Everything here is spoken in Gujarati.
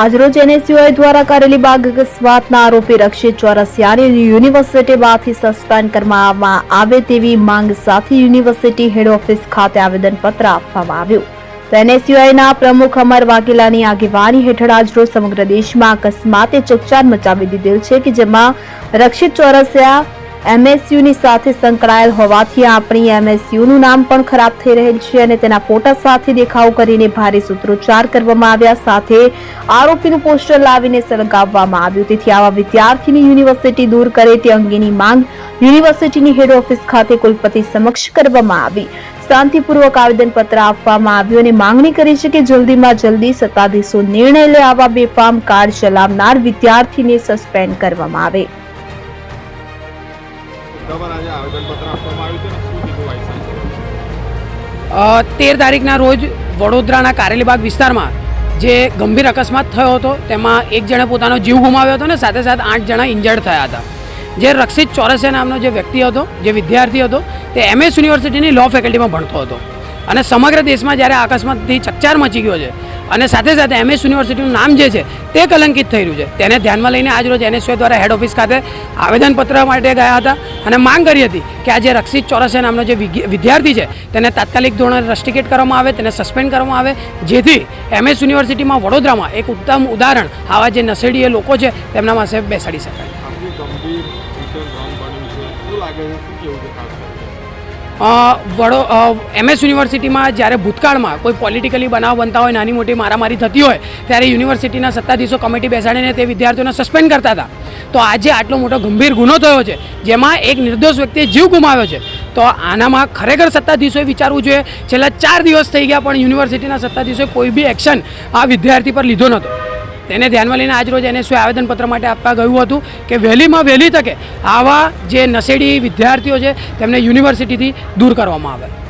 આજરોજ એનએસયુઆઈ દ્વારા કરેલી બાગ અકસ્માતના આરોપી રક્ષિત ચોરસિયાને યુનિવર્સિટીમાંથી સસ્પેન્ડ કરવામાં આવે તેવી માંગ સાથે યુનિવર્સિટી હેડ ઓફિસ ખાતે આવેદનપત્ર આપવામાં આવ્યું. તો એનએસયુઆઈના પ્રમુખ અમર વાઘેલાની આગેવાની હેઠળ આજરોજ સમગ્ર દેશમાં અકસ્માતે ચકચાર મચાવી દીધેલ છે કે જેમાં રક્ષિત ચોરસિયા એમએસયુની સાથે સંકળાયેલ હોવાથી આપણી એમએસયુનું નામ પણ ખરાબ થઈ રહેલ છે અને તેના ફોટા સાથે દેખાવ કરીને ભારે સૂત્રોચ્ચાર કરવામાં આવ્યા. સાથે આરોપીનું પોસ્ટર લાવીને સળગાવવામાં આવ્યું. તેથી આવા વિદ્યાર્થીની યુનિવર્સિટી દૂર કરે તે અંગેની માંગ યુનિવર્સિટીની હેડ ઓફિસ ખાતે કુલપતિ સમક્ષ કરવામાં આવી. શાંતિપૂર્વક આવેદનપત્ર આપવામાં આવ્યું અને માંગણી કરી છે કે જલ્દીમાં જલ્દી સત્તાધીશો નિર્ણય લે આવા બેફામ કાર્ડ ચલાવનાર વિદ્યાર્થીને સસ્પેન્ડ કરવામાં આવે. તેર તારીખના રોજ વડોદરાના કારેલીબાગ વિસ્તારમાં જે ગંભીર અકસ્માત થયો હતો, તેમાં એક જણે પોતાનો જીવ ગુમાવ્યો હતો ને સાથે સાથે આઠ જણા ઇન્જર્ડ થયા હતા. જે રક્ષિત ચોરસિયા નામનો જે વ્યક્તિ હતો, જે વિદ્યાર્થી હતો, તે એમએસ યુનિવર્સિટીની લો ફેકલ્ટીમાં ભણતો હતો. અને સમગ્ર દેશમાં જ્યારે આ અકસ્માતથી ચકચાર મચી ગયો છે અને સાથે સાથે એમએસ યુનિવર્સિટીનું નામ જે છે, તે કલંકિત થઈ રહ્યું છે. તેને ધ્યાનમાં લઈને આજરોજ એનએસયુઆઈ દ્વારા હેડ ઓફિસ ખાતે આવેદનપત્ર માટે ગયા હતા અને માંગ કરી હતી કે આ જે રક્ષિત ચોરસિયા નામનો જે વિદ્યાર્થી છે, તેને તાત્કાલિક ધોરણે રસ્ટિકેટ કરવામાં આવે, તેને સસ્પેન્ડ કરવામાં આવે, જેથી એમએસ યુનિવર્સિટીમાં વડોદરામાં એક ઉત્તમ ઉદાહરણ આવા જે નસેડીએ લોકો છે, તેમના પાસે બેસાડી શકાય. વડો એમએસ યુનિવર્સિટીમાં જ્યારે ભૂતકાળમાં કોઈ પોલિટિકલી બનાવ બનતા હોય, નાની મોટી મારામારી થતી હોય, ત્યારે યુનિવર્સિટીના સત્તાધીશો કમિટી બેસાડીને તે વિદ્યાર્થીઓને સસ્પેન્ડ કરતા હતા. તો આજે આટલો મોટો ગંભીર ગુનો થયો છે, જેમાં એક નિર્દોષ વ્યક્તિએ જીવ ગુમાવ્યો છે. તો આનામાં ખરેખર સત્તાધીશોએ વિચારવું જોઈએ. છેલ્લા ચાર દિવસ થઈ ગયા, પણ યુનિવર્સિટીના સત્તાધીશોએ કોઈ બી એક્શન આ વિદ્યાર્થી પર લીધો નહોતો. તેને ધ્યાનમાં લઈને આજરોજ એનએસયુએ આવેદનપત્ર માટે આપવા ગયું હતું કે વહેલીમાં વહેલી તકે આવા જે નશેડી વિદ્યાર્થીઓ છે તેમને યુનિવર્સિટીથી દૂર કરવામાં આવે.